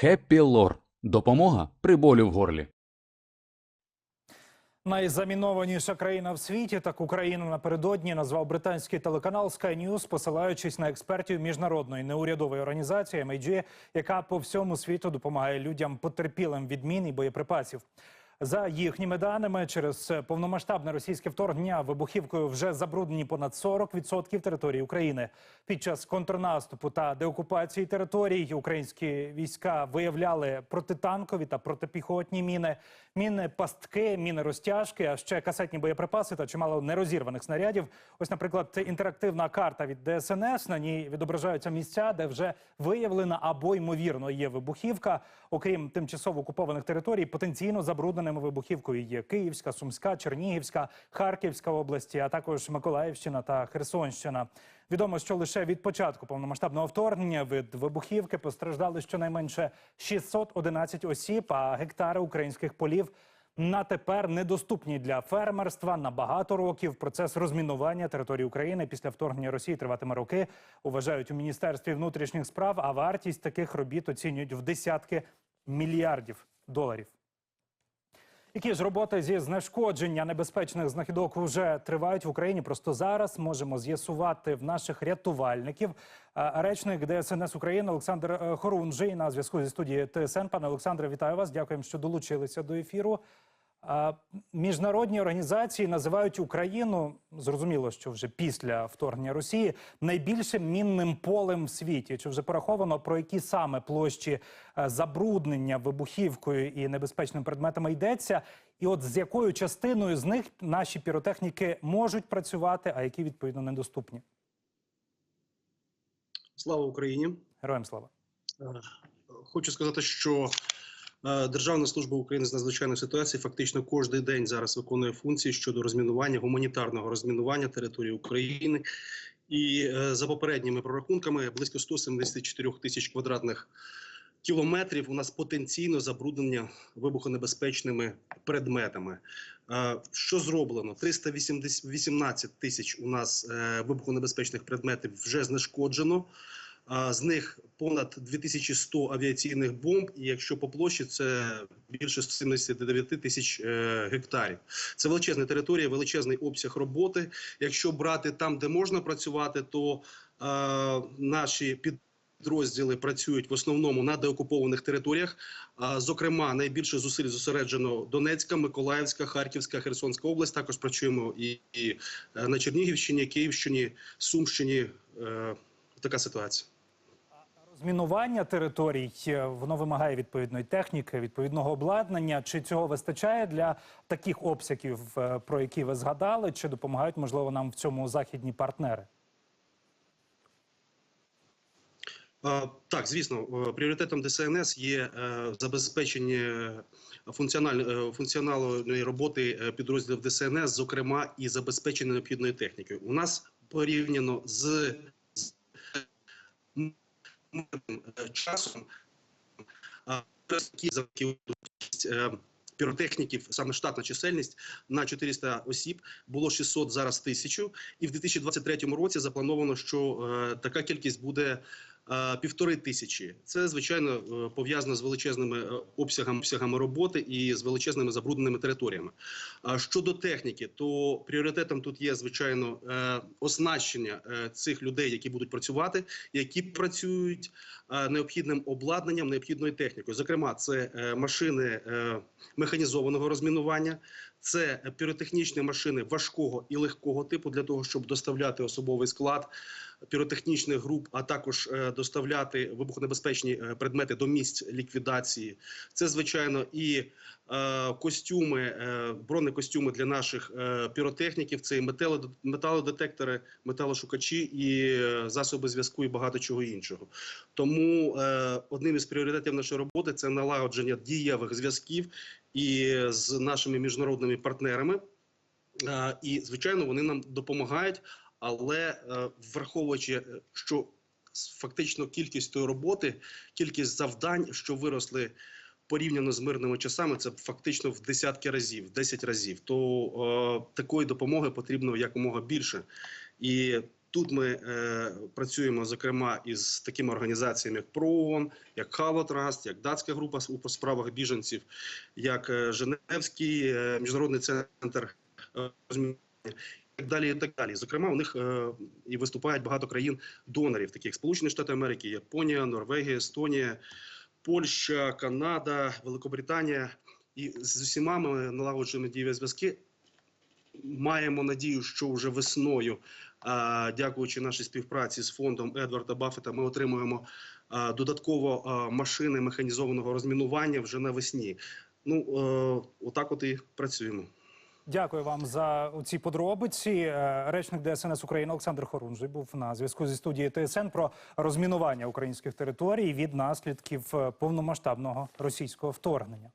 Хеппі Лор. Допомога при болю в горлі. Найзамінованіша країна в світі, так Україну напередодні назвав британський телеканал Sky News, посилаючись на експертів міжнародної неурядової організації MAG, яка по всьому світу допомагає людям потерпілим від мін і боєприпасів. За їхніми даними, через повномасштабне російське вторгнення вибухівкою вже забруднені понад 40% території України. Під час контрнаступу та деокупації територій українські війська виявляли протитанкові та протипіхотні міни, міни пастки, міни розтяжки, а ще касетні боєприпаси та чимало нерозірваних снарядів. Ось, наприклад, інтерактивна карта від ДСНС. На ній відображаються місця, де вже виявлена або ймовірно є вибухівка. Окрім тимчасово окупованих територій, потенційно забрудненими вибухівкою є Київська, Сумська, Чернігівська, Харківська області, а також Миколаївщина та Херсонщина. Відомо, що лише від початку повномасштабного вторгнення від вибухівки постраждали щонайменше 611 осіб, а гектари українських полів на тепер недоступні для фермерства на багато років. Процес розмінування території України після вторгнення Росії триватиме роки. Вважають у міністерстві внутрішніх справ. А вартість таких робіт оцінюють в десятки мільярдів доларів. Які ж роботи зі знешкодження небезпечних знахідок вже тривають в Україні? Просто зараз можемо з'ясувати в наших рятувальників. Е, Речник ДСНС України Олександр е, Хорунжий на зв'язку зі студією ТСН. Пане Олександре, вітаю вас. Дякуємо, що долучилися до ефіру. Міжнародні організації називають Україну зрозуміло, що вже після вторгнення Росії найбільшим мінним полем в світі. Чи вже пораховано про які саме площі е, забруднення вибухівкою і небезпечними предметами йдеться? І от з якою частиною з них наші піротехніки можуть працювати, а які відповідно недоступні? Слава Україні! Героям слава. Е, Хочу сказати, що Державна служба України з надзвичайних ситуацій фактично кожен день зараз виконує функції щодо розмінування гуманітарного розмінування території України. І е, за попередніми прорахунками близько 174 тисяч квадратних кілометрів у нас потенційно забруднення вибухонебезпечними предметами. Е, Що зроблено? 318 тисяч у нас е, вибухонебезпечних предметів вже знешкоджено. З них понад 2100 авіаційних бомб, і якщо по площі, це більше 79 тисяч е, гектарів. Це величезна територія, величезний обсяг роботи. Якщо брати там, де можна працювати, то е, наші підрозділи працюють в основному на деокупованих територіях. Зокрема, найбільше зусиль зосереджено Донецька, Миколаївська, Харківська, Херсонська область. Також працюємо і, і е, на Чернігівщині, Київщині, Сумщині. Е, Така ситуація. Розмінування територій е, воно вимагає відповідної техніки, відповідного обладнання. Чи цього вистачає для таких обсягів, е, про які ви згадали? Чи допомагають можливо нам в цьому західні партнери? Так, звісно, е, пріоритетом ДСНС є забезпечення функціональної роботи підрозділів ДСНС, зокрема і забезпечення необхідної техніки. У нас порівняно з, часом а, які за кількість, е, піротехніків, саме штатна чисельність на 400 осіб було 600, зараз 1000. І в 2023 році заплановано, що е, така кількість буде півтори тисячі. Це звичайно е, пов'язано з величезними е, обсягами, обсягами роботи і з величезними забрудненими територіями. Щодо техніки, то пріоритетом тут є звичайно е, оснащення е, цих людей, які будуть працювати, які працюють е, необхідним обладнанням, необхідною технікою. Зокрема, це е, машини е, механізованого розмінування. Це піротехнічні машини важкого і легкого типу для того, щоб доставляти особовий склад піротехнічних груп, а також е, доставляти вибухонебезпечні е, предмети до місць ліквідації. Це звичайно і е, костюми, бронекостюми для наших піротехніків. Це і металодетектори, металошукачі і засоби зв'язку, і багато чого іншого. Тому одним із пріоритетів нашої роботи це налагодження дієвих зв'язків і з нашими міжнародними партнерами. І звичайно, вони нам допомагають, але е, враховуючи, е, що фактично кількість тої роботи, кількість завдань, що виросли порівняно з мирними часами, це фактично в десятки разів, в 10 разів. То е, такої допомоги потрібно якомога більше. І Тут ми е, працюємо зокрема із такими організаціями, як ПРООН, як Халотраст, як датська група у справах біженців, як е, Женевський е, міжнародний центр е, розмінування. і Так далі, і так далі. Зокрема, у них е, і виступають багато країн-донорів, таких Сполучені Штати Америки, Японія, Норвегія, Естонія, Польща, Канада, Великобританія. І з усіма ми налагоджуємо дієві зв'язки. Маємо надію, що вже весною, а, дякуючи нашій співпраці з фондом Едварда Баффета, ми отримуємо а, додатково а, машини механізованого розмінування вже навесні. Ну, е, отак от і працюємо. Дякую вам за ці подробиці. Е, Речник ДСНС України Олександр Хорунжий був на зв'язку зі студією ТСН про розмінування українських територій від наслідків е, повномасштабного російського вторгнення.